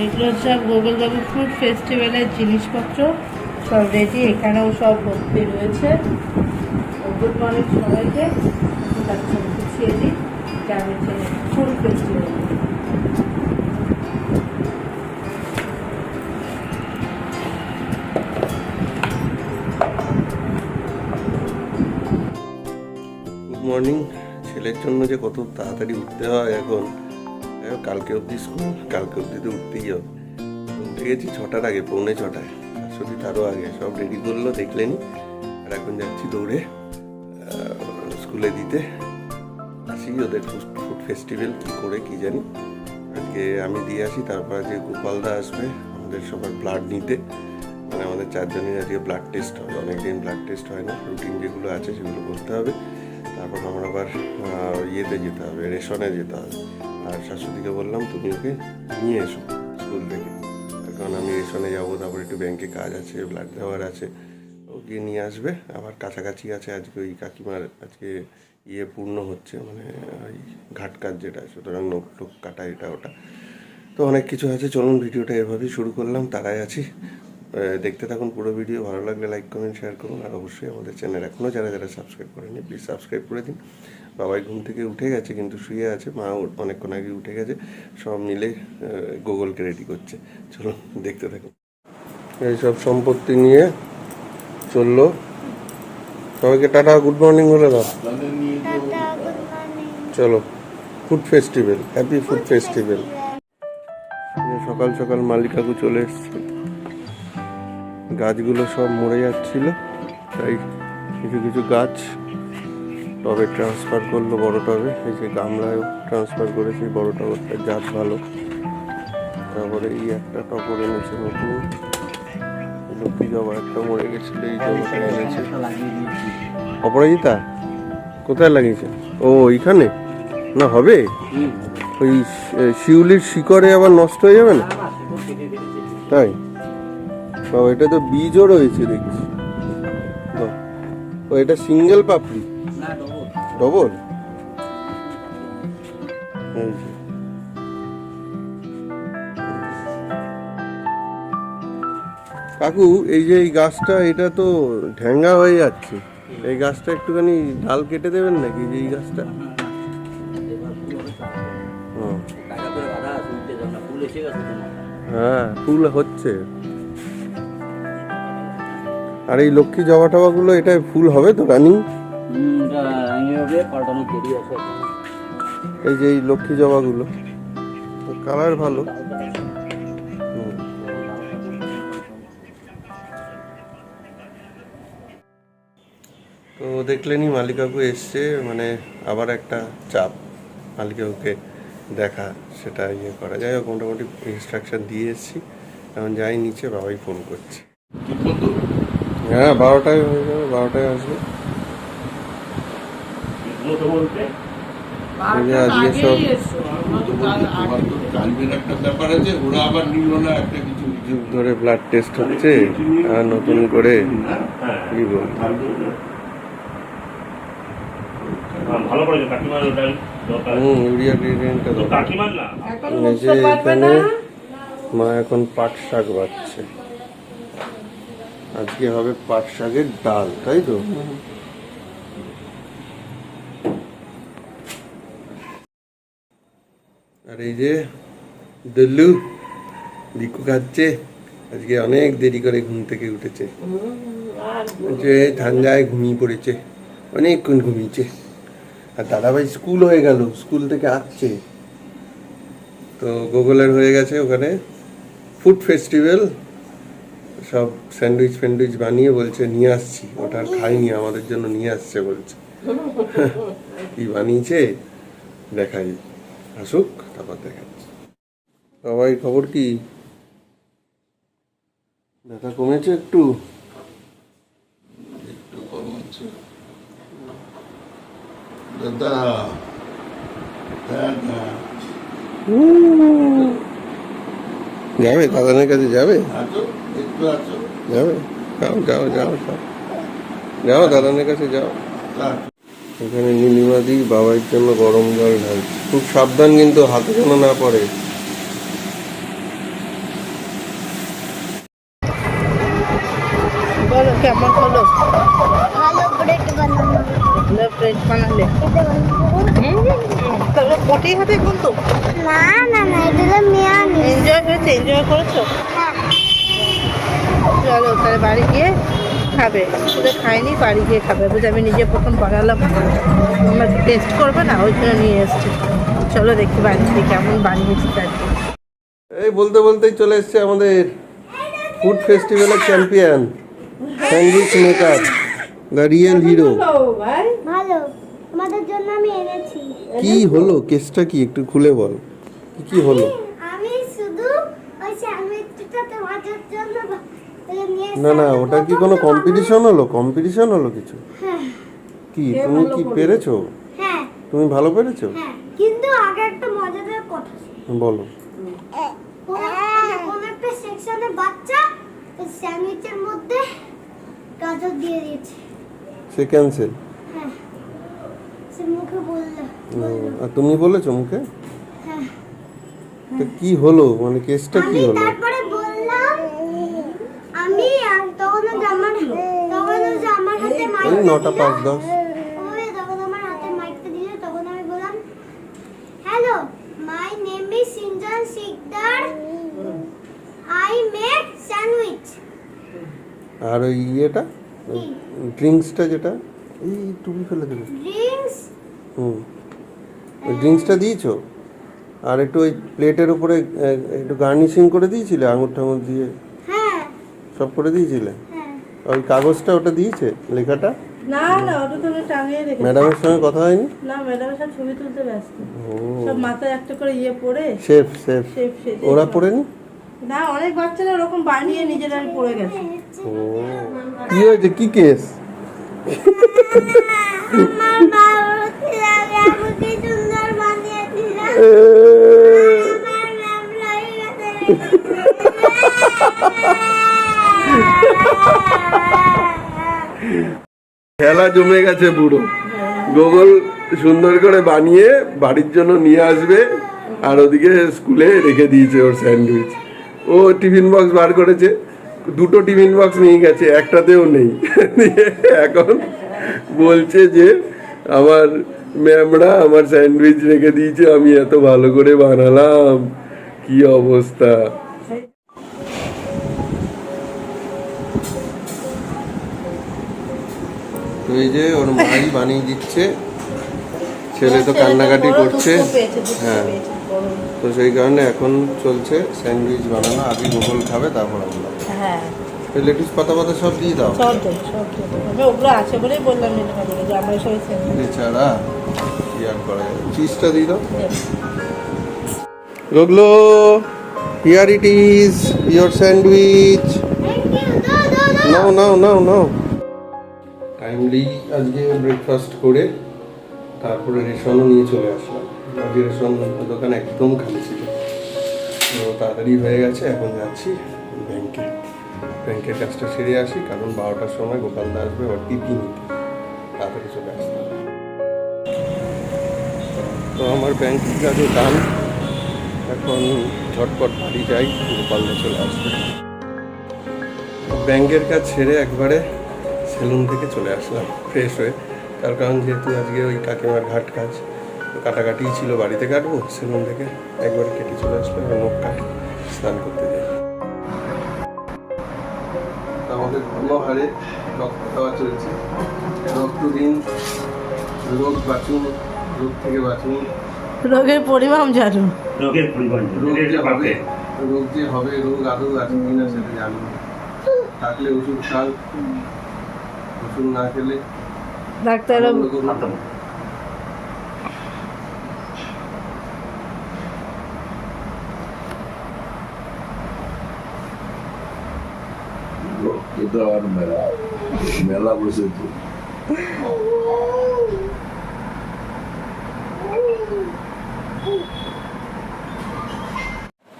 এগুলো সব গোগলবাবু ফ্রুট ফেস্টিভ্যালের জিনিসপত্র, সব রেডি এখানেও সব ভর্তি রয়েছে। গুড মর্নিং সবাইকে ফ্রুট ফেস্টিভ্যাল মর্নিং ছেলের জন্য যে কত তাড়াতাড়ি উঠতে হয় এখন। হোক, কালকে অবধি স্কুল কালকে অবধি তো উঠতেই হবে। উঠে গেছি ছটার আগে পৌনে ছটায়। আসলে তারও আগে সব রেডি করল দেখলেনি আর এখন যাচ্ছি দৌড়ে স্কুলে দিতে। আসি ওদের ফুড ফেস্টিভ্যাল কী করে কী জানি। আজকে আমি দিয়ে আসি তারপর আজকে গোপালদা আসবে আমাদের সবার ব্লাড নিতে। মানে আমাদের চারজনের আজকে ব্লাড টেস্ট হবে অনেকদিন ব্লাড টেস্ট হয় না। রুটিন যেগুলো আছে সেগুলো করতে হবে। তারপর আমার আবার ইয়েতে যেতে হবে রেশনে যেতে হবে। আর শাশুড়িকে বললাম, তুমি ওকে নিয়ে এসো স্কুল থেকে। কারণ আমি রেশনে যাব, তারপর একটু ব্যাংকে কাজ আছে ব্লাড দেওয়ার আছে। ওকে নিয়ে আসবে, আবার কাছাকাছি আছে, আজকে ওই কাকিমার, আজকে ইয়ে পূর্ণ হচ্ছে মানে ওই ঘাট কাজ যেটা, সুতরাং নোট টোক কাটা এটা ওটা। তো অনেক কিছু আছে, চলুন ভিডিওটা এভাবেই শুরু করলাম, তারাই আছি। দেখতে থাকুন পুরো ভিডিও, ভালো লাগলে লাইক কমেন্ট শেয়ার করুন, আর অবশ্যই আমাদের চ্যানেল এখনও যারা যারা সাবস্ক্রাইব করেনি প্লিজ সাবস্ক্রাইব করে দিন। বাবাই ঘুম থেকে উঠে গেছে কিন্তু শুয়ে আছে মা অনেকক্ষণ আগে উঠে গেছে সব মিলে গুগলকে রেডি করছে। চলুন দেখতে থাকুন এইসব সম্পত্তি নিয়ে চলল। সবাইকে টাটা গুড মর্নিং বলে দাও। চলো food festival happy food festival সকাল সকাল মালিকাকু চলে এসছে। গাছগুলো সব মরে যাচ্ছিল তাই কিছু কিছু গাছ টবে ট্রান্সফার করল বড় টবে। এই যে গামলায় ট্রান্সফার করেছি বড় টবরটা জাত ভালো। তারপরে এই একটা টপর এনেছে নতুন। লক্ষ্মী জবা একটা মরে গেছিল এই জবাটা এনেছে। অপরাজিতা কোথায় লাগিয়েছে? ও এইখানে? না হবে? ওই শিউলির শিকড়ে আবার নষ্ট হয়ে যাবে না? তাই? বাবা এটা তো বীজও রয়েছে দেখছি। ও এটা সিঙ্গেল পাপড়ি? ডবল। এই যে। কাকু এই যে এই গাছটা এটা তো ঢ্যাঙ্গা হয়ে যাচ্ছে। এই গাছটা একটুখানি ডাল কেটে দেবেন নাকি যে এই গাছটা? হ্যাঁ ফুল হচ্ছে। আর এই লক্ষ্মী জবা টবাগুলো এটা ফুল হবে তো রানিং? হবে পাল্টানো দেরি আছে। এই যে এই লক্ষ্মী জবাগুলো কালার ভালো। তো দেখলেনি মালিকাকু এসছে মানে আবার একটা চাপ। মালিকাকুকে দেখা সেটা ইয়ে করা। যাই হোক মোটামুটি ইনস্ট্রাকশন দিয়ে এসেছি। এখন যাই নিচে বাবাই ফোন করছে। হ্যাঁ বারোটায় হয়ে যাবে বারোটায় আসবে এই যে আজকে সব কালবের একটা ব্যাপার আছে ওরা আবার নিল না যুগ ধরে ব্লাড টেস্ট হচ্ছে আর নতুন করে কি বল হ্যাঁ, ভালো করেছে কাকিমার ওটাই দরকার। হুম ইউরিয়া গ্রেডিয়েন্টটা তো দরকার। কাকিমার না? এখন এই যে বুঝতে পারবে এখানে মা এখন পাট শাক বাচ্ছে আজকে হবে পাট শাকের ডাল তাই তো? আর এই যে, দল্লু ভিকু খাচ্ছে। আজকে অনেক দেরি করে ঘুম থেকে উঠেছে। ঠান্ডায় ঘুমিয়ে পড়েছে। অনেকক্ষণ ঘুমিয়েছে। আর দাদাভাই স্কুল হয়ে গেল, স্কুল থেকে আসছে। তো গুগলের হয়ে গেছে ওখানে। ফুড ফেস্টিভ্যাল, সব স্যান্ডউইচ ফ্যান্ডউইচ বানিয়ে বলছে, নিয়ে আসছি। ওটা আর খাইনি, আমাদের জন্য নিয়ে আসছে বলছে। কি বানিয়েছে? দেখাই। আসুক। তারপর দেখাচ্ছি সবাই খবর কি? ব্যথা কমেছে একটু? একটু কম আছে দাদা দাদা যাবে দাদানের কাছে যাবে? যাবে। যাও যাও যাও যাও। যাও দাদানের কাছে যাও। এখানে নীলিমাদি বাবার জন্য গরম জল ঢালছে। খুব সাবধান কিন্তু হাতে যেন না পড়ে। বলো কেমন হলো? বানালে। তাহলে হবে তো? না না না এনজয় হয়েছে? এনজয় হ্যাঁ। চলো তাহলে বাড়ি গিয়ে খাবে। বাড়ি গিয়ে খাবে। বুঝে আমি নিজে প্রথম বানালাম। তোমরা টেস্ট করবে না? ওই জন্য নিয়ে এসছি। চলো দেখি বাড়ি থেকে কেমন বানিয়েছি তার। এই বলতে বলতেই চলে এসছে আমাদের food ফেস্টিভ্যালের champion sandwich maker the real hero ভাই ভালো তোমাদের জন্য আমি এনেছি। কি হলো? কেসটা কি? একটু খুলে বল। কি কি হলো? আমি শুধু ওই স্যান্ডউইচটা তোমাদের জন্য না না। ওটা কি কোনো কম্পিটিশন হলো? কম্পিটিশন হলো কিছু? হ্যাঁ। কি তুমি কি পেরেছ? হ্যাঁ। তুমি ভালো পেরেছ? হ্যাঁ কিন্তু আগে একটা মজাদার কথা বলো। কোন- একটা সেকশনে বাচ্চা স্যান্ডউইচের মধ্যে গাজর দিয়ে দিয়েছে। সে ক্যান্সেল হ্যাঁ। সে মুখে বলল আর তুমি বলেছ মুখে? হ্যাঁ। তো কি হলো? মানে কেসটা কি হলো? তারপরে বললাম আমি তখন ও তখন ও হাতে মাইক নটা পাঁচ দশ ওই তখন আমার হাতে মাইকটা দিল তখন আমি বললাম hello my name is Sinjan Sikdar I make sandwich আর ওই ইয়েটা ড্রিঙ্কসটা যেটা এই টুপি ফেলে দেবে। ড্রিঙ্কস? হুম। ওই ড্রিঙ্কসটা দিয়েছ? আর একটু ওই প্লেটের উপরে একটু গার্নিশিং করে দিয়েছিলে আঙুর টাঙুর দিয়ে? হ্যাঁ। সব করে দিয়েছিলে? হ্যাঁ। ওই কাগজটা ওটা দিয়েছে লেখাটা? না না ওটা তো টাঙিয়ে রেখেছি। ম্যাডামের সঙ্গে কথা হয়নি? না ম্যাডামের সব ছবি তুলতে ব্যস্ত। ও। সব মাথায় একটা করে ইয়ে পরে শেফ শেফ সেজে ওরা পড়েনি? না অনেক বাচ্চারা ওরকম বানিয়ে নিজেরা পড়ে গেছে। কি হয়েছে? কি কেস খেলা জমে গেছে বুড়ো গোগল সুন্দর করে বানিয়ে বাড়ির জন্য নিয়ে আসবে আর ওদিকে স্কুলে রেখে দিয়েছে ওর স্যান্ডউইচ। ও টিফিন বক্স বার করেছে। দুটো টিফিন বক্স নিয়ে গেছে একটাতেও নেই। এখন বলছে যে আমার ম্যামরা আমার স্যান্ডউইচ রেখে দিয়েছে আমি এত ভালো করে বানালাম। কি অবস্থা? তো এই যে ওর মাই বানিয়ে দিচ্ছে ছেলে তো কান্নাকাটি করছে। হ্যাঁ। তো সেই কারণে এখন চলছে স্যান্ডউইচ বানানো আগে গোগল খাবে তারপর আমরা। হ্যাঁ। লেটুস পাতা পাতা সব দিয়ে দাও। সব দেব সব দেব। ওগুলো আছে বলেই বললাম মেয়েটাকে যে আমরা সবাই সেম কি আর করা চিজটা দিয়ে দাও। গোগলো here it is your sandwich. নাও নাও নাও নাও। টাইমলি আজকে ব্রেকফাস্ট করে তারপরে রেশনও নিয়ে চলে আসলাম। রেশন দোকান একদম খালি ছিল। তো তাড়াতাড়ি হয়ে গেছে, এখন যাচ্ছি ব্যাংকে। ব্যাংকের কাজটা সেরে আসি, কারণ বারোটার সময় গোপালদা আসবে, ওর টিপি নিতে তাড়াতাড়ি চলে আসতে তো আমার ব্যাংকের কাজও ডান এখন ঝটপট বাড়ি যাই গোপালদা চলে আসবে। ব্যাংকের কাজ ছেড়ে একবারে সেলুন থেকে চলে আসলাম, ফ্রেশ হয়ে। তার কারণ যেহেতু আজকে ওই কাকিমার ঘাট কাজ কাটাকাটি ছিল বাড়িতে কাটবো সেলুন থেকে একবার কেটে চলে আসলো এবার মুখ কাটে স্নান করতে যাই আমাদের রক্ত দেওয়া চলছে। রক্ত দিন রোগ বাঁচুন রোগ থেকে বাঁচুন। রোগের পরিমাণ জানুন। রোগের পরিমাণ রোগ যে হবে রোগ যে হবে রোগ আদৌ আছে কিনা সেটা জানি না থাকলে ওষুধ খান ওষুধ না খেলে ডাক্তারবাবু এটা আর মেলা মেলা বসে তো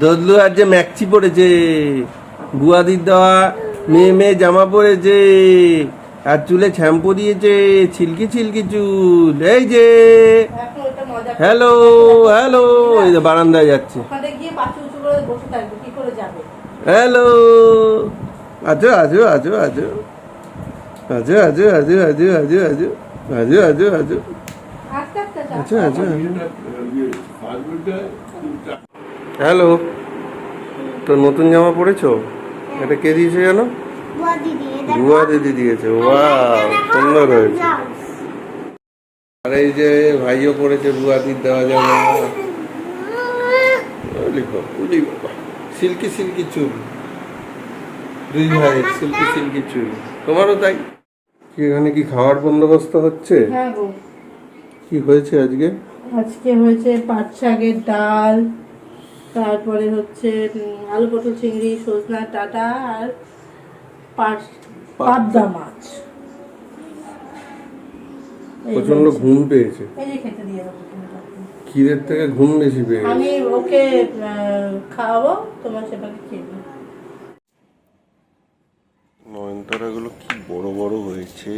দদলু আর যে ম্যাকচি পড়েছে বুয়াদির দেওয়া মেয়ে মেয়ে জামা পরেছে আর চুলে শ্যাম্পু দিয়েছে ছিলকি ছিলকি চুল। এই যে হ্যালো হ্যালো এই যে বারান্দায় যাচ্ছে। ওখানে গিয়ে পাশে উঁচু করে বসে থাকবে কি করে যাবে? হ্যালো। আজু আজু আজু আজু। আজু আজু আজু আজু আস্তে আস্তে যা। আজু আজু। আজু হ্যালো তো নতুন জামা পরেছো এটা কে দিয়েছে জানো? বুয়া দিদি দিয়েছে। ওয়া সুন্দর হয়েছে। আর এই যে ভাইও পড়েছে বুয়া দিদি দেওয়া জামা। লিখো উলি সিল্কি সিল্কি চুল। দুই ভাই সিল্কি সিল্কি চুল। তোমারও তাই? কি এখানে কি খাওয়ার বন্দোবস্ত হচ্ছে? হ্যাঁ গো। কি হয়েছে আজকে? আজকে হয়েছে পাট শাকের ডাল তারপরে হচ্ছে আলু পটল চিংড়ি সজনা ডাটা আর পাট পাবদা মাছ। প্রচণ্ড ঘুম পেয়েছে। এই যে খেতে দিয়ে দেবো খিদের থেকে ঘুম বেশি পেয়ে আমি ওকে খাওয়াবো তোমার সেটাকে খেয়ে। নয়নতারাগুলো কি বড় বড় হয়েছে?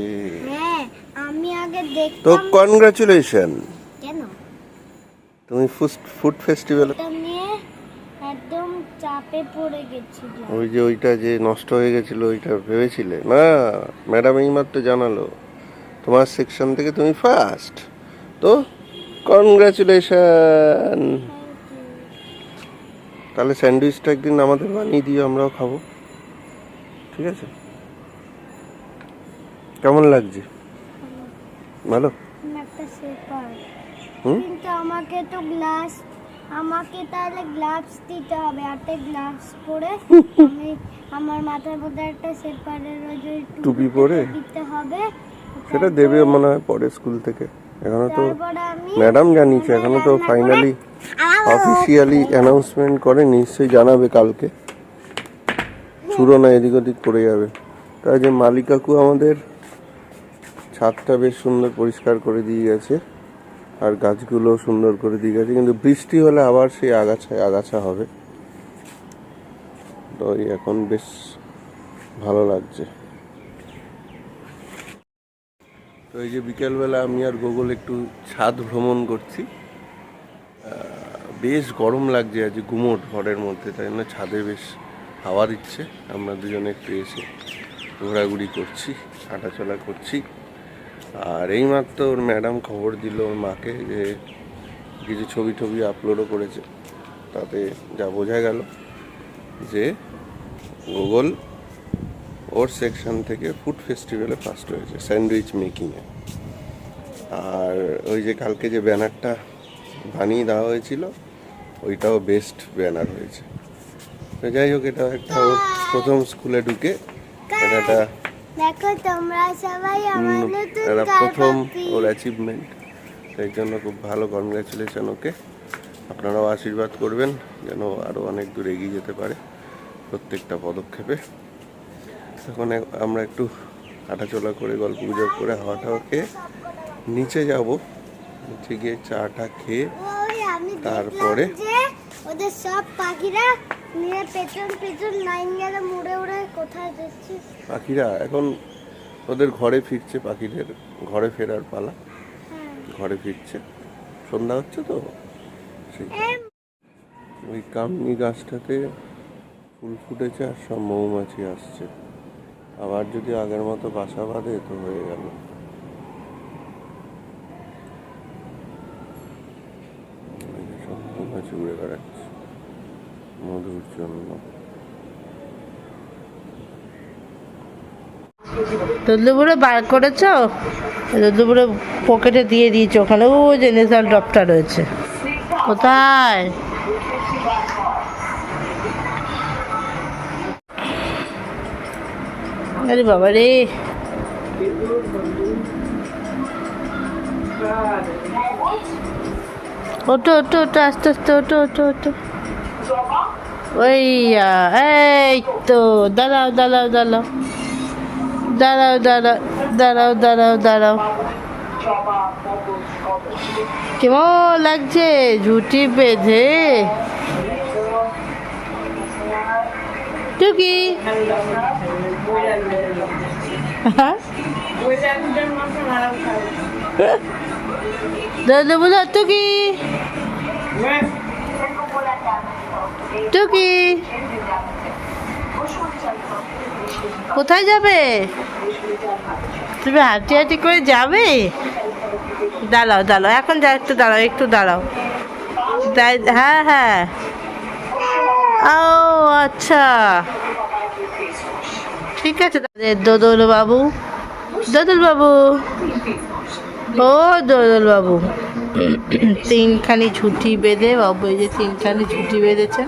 হ্যাঁ আমি আগে তো কনগ্রাচুলেশন কেন? তুমি ফুড ফেস্টিভ্যালে একদম চাপে পড়ে গেছিল। ওই যে ওইটা যে নষ্ট হয়ে গেছিল ওইটা ভেবেছিলে? না ম্যাডাম এইমাত্র জানালো। তোমার সেকশন থেকে তুমি ফার্স্ট তো কনগ্রাচুলেশন তাহলে স্যান্ডউইচটা একদিন আমাদের বানিয়ে দিও আমরাও খাব। ঠিক আছে? কেমন লাগছে? ভালো? আমি একটা সেপার হুম? কিন্তু আমাকে তো গ্লাস আমাকে তাহলে গ্লাভস দিতে হবে হাতে গ্লাভস পরে আমি আমার মাথার মধ্যে একটা সেপারের ওই যে টুপি পরে? দিতে হবে। সেটা দেবে মনে হয় পরে স্কুল থেকে। এখনও তো ম্যাডাম জানিয়েছে এখনও তো ফাইনালি অফিসিয়ালি অ্যানাউন্সমেন্ট করে নিশ্চয়ই জানাবে কালকে। ছুড়ো না এদিক ওদিক পড়ে যাবে। তাই যে মালিকাকু আমাদের ছাদটা বেশ সুন্দর পরিষ্কার করে দিয়ে গেছে, আর গাছগুলো সুন্দর করে দিয়ে গেছে, কিন্তু বৃষ্টি হলে আবার সেই আগাছায় আগাছা হবে। তো এখন বেশ ভালো লাগছে। তো এই যে বিকেলবেলা আমি আর গোগল একটু ছাদ ভ্রমণ করছি। বেশ গরম লাগছে আজ, গুমোট ঘরের মধ্যে, তাই জন্য ছাদে বেশ হাওয়া দিচ্ছে। আমরা দুজনে একটু এসে ঘোরাঘুরি করছি, হাঁটাচলা করছি। আর এইমাত্র ওর ম্যাডাম খবর দিল ওর মাকে যে কিছু ছবি টবি আপলোডও করেছে। তাতে যা বোঝা গেল যে গুগল ওর সেকশন থেকে ফুড ফেস্টিভ্যালে ফার্স্ট হয়েছে স্যান্ডউইচ মেকিংয়ে আর ওই যে কালকে যে ব্যানারটা বানিয়ে দেওয়া হয়েছিল ওইটাও বেস্ট ব্যানার হয়েছে। তো যাই হোক এটা একটা ওর প্রথম স্কুলে ঢুকে এটা একটা দেখো তোমরা সবাই আমার নতুন প্রথম ওর অ্যাচিভমেন্ট সেই জন্য খুব ভালো কনগ্রাচুলেশন ওকে। আপনারাও আশীর্বাদ করবেন যেন আরও অনেক দূর এগিয়ে যেতে পারে প্রত্যেকটা পদক্ষেপে। এখন এ- আমরা একটু হাঁটাচলা করে গল্প গুজব করে হাওয়া টাওয়া খেয়ে নিচে যাব। নিচে গিয়ে চাটা খেয়ে তারপরে? ওদের সব পাখিরা নিয়ে পেছন পেছন লাইন গেলে মুড়ে উড়ে কোথায় যাচ্ছে? পাখিরা এখন ওদের ঘরে ফিরছে পাখিদের ঘরে ফেরার পালা। হ্যাঁ। ঘরে ফিরছে। সন্ধ্যা হচ্ছে তো? সেই ওই কামনি গাছটাতে ফুল ফুটেছে আর সব মৌমাছি আসছে। আবার যদি আগের মতো বাসা বাঁধে তো হয়ে গেল। সব মৌমাছি উড়ে বেড়াচ্ছে। মধুর জন্য বার করেছ? দুদুবুড়ো পকেটে দিয়ে দিয়েছ ওখানে। ও, যে নেশাল ডপটা রয়েছে। কোথায়? আরে বাবা রে। ওটো ওটো ওটো আস্তে আস্তে ওটো ওটো ওটো ওই এই তো দাঁড়াও দাঁড়াও দাঁড়াও। দাঁড়াও দাঁড়াও দাঁড়াও দাঁড়াও দাঁড়াও। কেমন লাগছে ঝুটি বেঁধে? টুকি হ্যাঁ? দাদা বলো টুকি টুকি। কোথায় যাবে? তুমি হাঁটি হাঁটি করে যাবে? দাঁড়াও দাঁড়াও, এখন যা, একটু দাঁড়াও একটু দাঁড়াও। হ্যাঁ হ্যাঁ। ও আচ্ছা। ঠিক আছে দোদল বাবু দোদল বাবু ও দোদল বাবু তিনখানি ছুটি বেঁধে, বাবু এই যে তিনখানি ছুটি বেঁধেছে।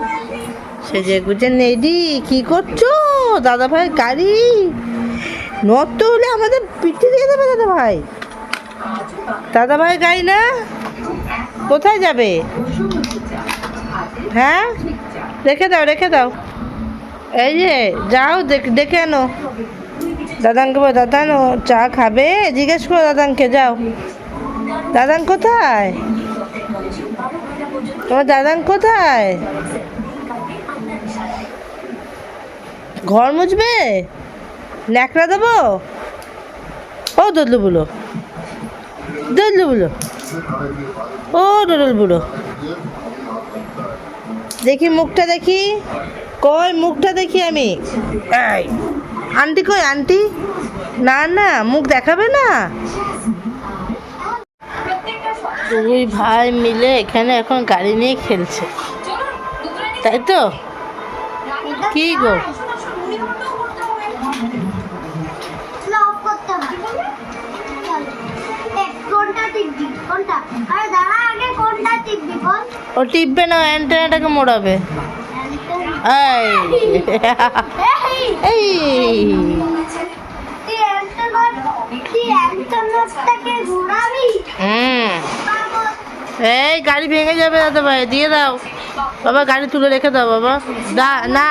সেজে গুজে, নেডি, কি করছ? দাদা ভাই গাড়ি? নত হলে আমাদের পিঠে দিয়ে দেবে দাদা ভাই দাদা ভাই গাড়ি না? কোথায় যাবে? হ্যাঁ? রেখে দাও রেখে দাও। এই যে, যাও, দেখ- আনো। দাদানকে দাদান চা খাবে? জিজ্ঞেস করো দাদানকে যাও। দাদান কোথায়? তোমার দাদান কোথায়? ঘর মুছবে? ন্যাকড়া দেবো? ও, দদলু বুলো দদলু বুলো ও ডোডল বুড়ো। দেখি মুখটা দেখি। কই মুখটা দেখি আমি? আন্টি কই, আন্টি? না না, মুখ দেখাবে না? দুই ভাই মিলে এখানে এখন গাড়ি নিয়ে খেলছে। তাই তো? কি গো? ও টিপবে না অ্যান্টেনাটাকে মোড়াবে। এই। হুম। এই গাড়ি ভেঙে যাবে দাদা ভাই দিয়ে দাও। বাবা গাড়ি তুলে রেখে দাও বাবা। না না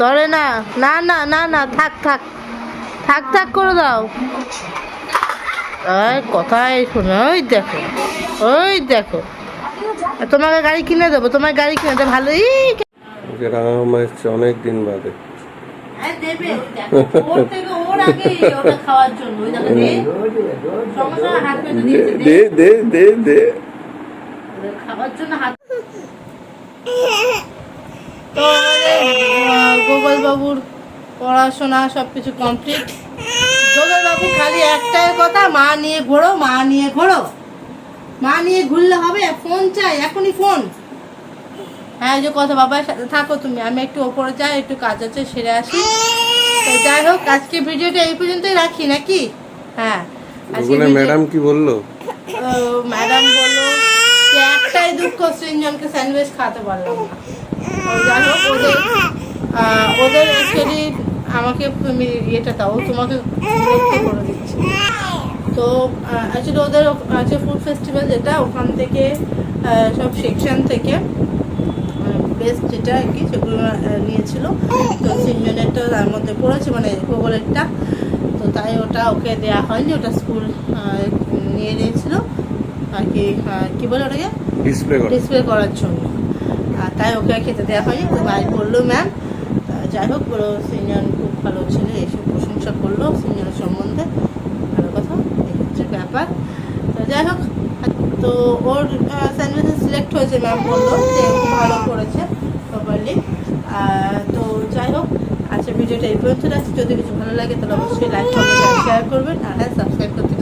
ধরে না না না না না থাক থাক। থাক থাক করে দাও। এই কথাই শোনো ওই দেখো ওই দেখো। তোমাকে গাড়ি কিনে দেবো তোমার গাড়ি কিনে দেবো ভালোই এসছে অনেক দিন বাদে। দেখো দে দে দে দে। দে জন্য হাত তো গোপাল বাবুর পড়াশোনা সব কিছু কমপ্লিট। গোপাল বাবু খালি একটাই কথা মা নিয়ে ঘোরো মা নিয়ে ঘোরো। মা নিয়ে ঘুরলে হবে ফোন চাই এখনই ফোন। হ্যাঁ যে কথা বাবার সাথে থাকো তুমি আমি একটু ওপরে যাই একটু কাজ আছে সেরে আসি। তো যাই হোক আজকে ভিডিওটা এই পর্যন্তই রাখি নাকি? হ্যাঁ গুগলে ম্যাডাম কি বলল? ম্যাডাম বলল দুঃখ তিনজনকে স্যান্ডউইচ খাওয়াতে পারলাম না। যাই হোক, ওদের ওদের অ্যাকচুয়ালি আমাকে ইয়েটা দাও তোমাকে করে দিচ্ছে। তো অ্যাকচুয়ালি ওদের আছে ফুড ফেস্টিভ্যাল যেটা, ওখান থেকে সব সেকশন থেকে বেস্ট যেটা আর কি, সেগুলো নিয়েছিল। তো তিনজনেরটা তার মধ্যে পড়েছে মানে গুগলেরটা তো তাই ওটা ওকে দেওয়া হয়নি, ওটা স্কুল নিয়ে নিয়েছিল। আর কি কি বলে ওটাকে? ডিসপ্লে ডিসপ্লে করার জন্য। আর তাই ওকে আর খেতে দেওয়া হয়নি তো ভাই বলল ম্যাম যাই হোক বলো সিনিয়র খুব ভালো ছেলে এসব প্রশংসা করল সিনিয়র সম্বন্ধে। ভালো কথা এই হচ্ছে ব্যাপার। তো যাই হোক তো ওর স্যান্ডউইচে সিলেক্ট হয়েছে ম্যাম বলল যে ভালো করেছে প্রপারলি তো যাই হোক আচ্ছা ভিডিওটা এই পর্যন্ত রাখছি। যদি কিছু ভালো লাগে তাহলে অবশ্যই লাইক কমেন্ট শেয়ার করবেন। আর হ্যাঁ সাবস্ক্রাইব করতে